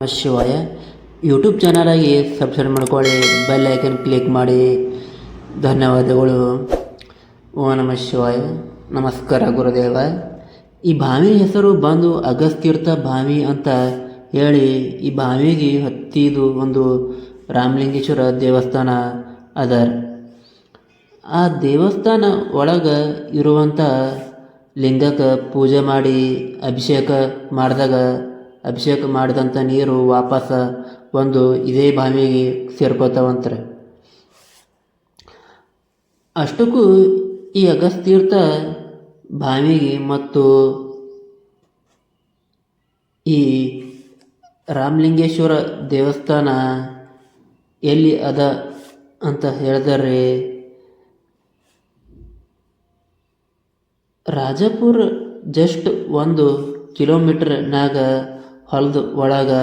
ಶಿವಾಯ. ಯೂಟ್ಯೂಬ್ ಚಾನಲಾಗಿ ಸಬ್ಸ್ಕ್ರೈಬ್ ಮಾಡ್ಕೊಳ್ಳಿ ಬೆಲ್ ಐಕನ್ ಕ್ಲಿಕ್ ಮಾಡಿ. ಧನ್ಯವಾದಗಳು. ಓ ನಮ ಶಿವಾಯ. ನಮಸ್ಕಾರ ಗುರುದೇವ. ಈ ಬಾವಿ ಹೆಸರು ಬಂದು ಅಗಸ್ತೀರ್ಥ ಬಾವಿ ಅಂತ ಹೇಳಿ, ಈ ಬಾವಿಗೆ ಹತ್ತಿದು ಒಂದು ರಾಮಲಿಂಗೇಶ್ವರ ದೇವಸ್ಥಾನ ಅದ. ಆ ದೇವಸ್ಥಾನ ಒಳಗೆ ಇರುವಂಥ ಲಿಂಗಕ್ಕೆ ಪೂಜೆ ಮಾಡಿ, ಅಭಿಷೇಕ ಮಾಡಿದಾಗ ಅಭಿಷೇಕ ಮಾಡಿದಂಥ ನೀರು ವಾಪಸ್ ಒಂದು ಇದೇ ಬಾವಿಗೆ ಸೇರ್ಕೋತಾವಂತಾರೆ. ಅಷ್ಟಕ್ಕೂ ಈ ಅಗಸ್ತೀರ್ಥ ಬಾವಿಗೆ ಮತ್ತು ಈ ರಾಮಲಿಂಗೇಶ್ವರ ದೇವಸ್ಥಾನ ಎಲ್ಲಿ ಅದ ಅಂತ ಹೇಳಿದರೆ, ರಾಜಪುರ ಜಸ್ಟ್ ಒಂದು ಕಿಲೋಮೀಟರ್ನಾಗ ಹೊಲದ ಒಳಗೆ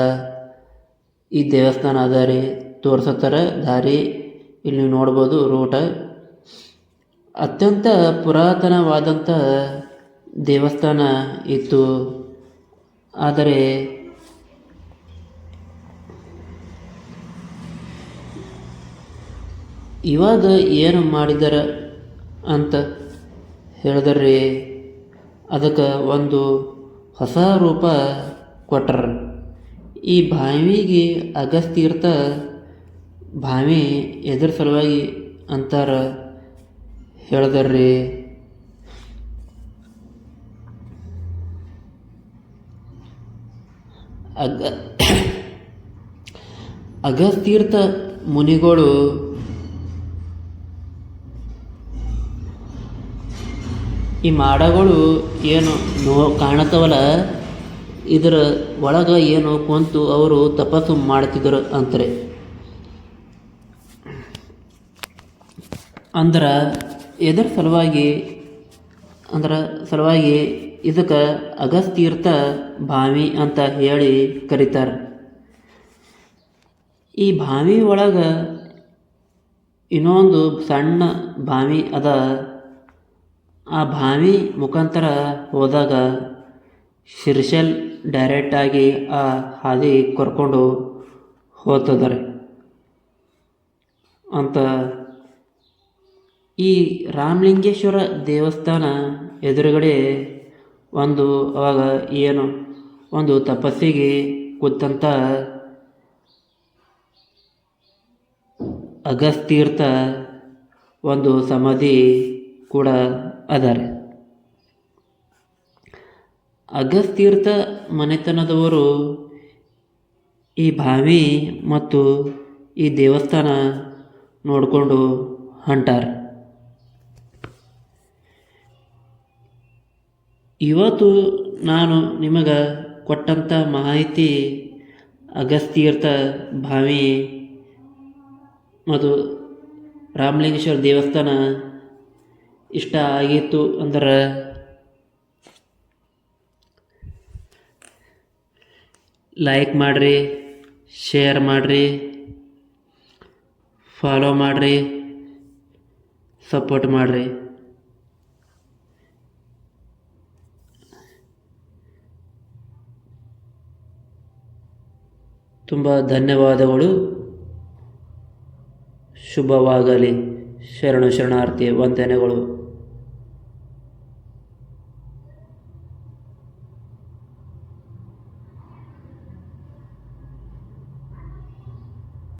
ಈ ದೇವಸ್ಥಾನ ಅದ ರೀ, ತೋರ್ಸತ್ತಾರ ದಾರಿ. ಇಲ್ಲಿ ನೀವು ನೋಡ್ಬೋದು ರೂಟ. ಅತ್ಯಂತ ಪುರಾತನವಾದಂಥ ದೇವಸ್ಥಾನ ಇತ್ತು. ಆದರೆ ಇವಾಗ ಏನು ಮಾಡಿದಾರ ಅಂತ ಹೇಳಿದ್ರಿ ಅದಕ್ಕೆ ಒಂದು ಹೊಸ ರೂಪ ಕೊಟ್ರ. ಈ ಬಾವಿಗೆ ಅಗಸ್ತೀರ್ಥ ಬಾವಿ ಎದ್ರ ಸಲುವಾಗಿ ಅಂತಾರ ಹೇಳಿದ್ರಿ ಅಗ ಅಗಸ್ತೀರ್ಥ ಮುನಿಗಳು ಈ ಮಾಡಗಳು ಏನು ನೋ ಕಾಣತ್ತವಲ್ಲ? ಇದರ ಒಳಗೆ ಏನು ಕುಂತು ಅವರು ತಪಸ್ಸು ಮಾಡ್ತಿದ್ರು ಅಂತಾರೆ. ಅಂದ್ರೆ ಇದರ ಸಲುವಾಗಿ, ಅಂದ್ರೆ ಸಲುವಾಗಿ ಇದಕ್ಕೆ ಅಗಸ್ತೀರ್ಥ ಭಾವಿ ಅಂತ ಹೇಳಿ ಕರೀತಾರೆ. ಈ ಭಾವಿ ಒಳಗೆ ಇನ್ನೊಂದು ಸಣ್ಣ ಭಾವಿ ಅದ. ಆ ಭಾವಿ ಮುಖಾಂತರ ಹೋದಾಗ ಶಿರ್ಷಲ್ ಡೈರೆಕ್ಟಾಗಿ ಆ ಹಾದಿ ಕರ್ಕೊಂಡು ಹೋಗ್ತದಾರೆ. ಅಂತ ಈ ರಾಮಲಿಂಗೇಶ್ವರ ದೇವಸ್ಥಾನ ಎದುರುಗಡೆ ಒಂದು ಅವಾಗ ಏನು ಒಂದು ತಪಸ್ಸಿಗೆ ಕೂತಂಥ ಅಗಸ್ತೀರ್ಥ ಒಂದು ಸಮಾಧಿ ಕೂಡ ಅದಾರೆ. ಅಗಸ್ತೀರ್ಥ ಮನೆತನದವರು ಈ ಬಾವಿ ಮತ್ತು ಈ ದೇವಸ್ಥಾನ ನೋಡಿಕೊಂಡು ಹೊಂಟಾರ. ಇವತ್ತು ನಾನು ನಿಮಗೆ ಕೊಟ್ಟಂಥ ಮಾಹಿತಿ ಅಗಸ್ತೀರ್ಥ ಬಾವಿ ಮತ್ತು ರಾಮಲಿಂಗೇಶ್ವರ ದೇವಸ್ಥಾನ ಇಷ್ಟ ಆಗಿತ್ತು ಅಂದ್ರೆ ಲೈಕ್ ಮಾಡಿರಿ ಶೇರ್ ಮಾಡಿರಿ ಫಾಲೋ ಮಾಡಿರಿ ಸಪೋರ್ಟ್ ಮಾಡಿರಿ. ತುಂಬ ಧನ್ಯವಾದಗಳು. ಶುಭವಾಗಲಿ. ಶರಣು ಶರಣಾರ್ಥಿ ವಂದನೆಗಳು.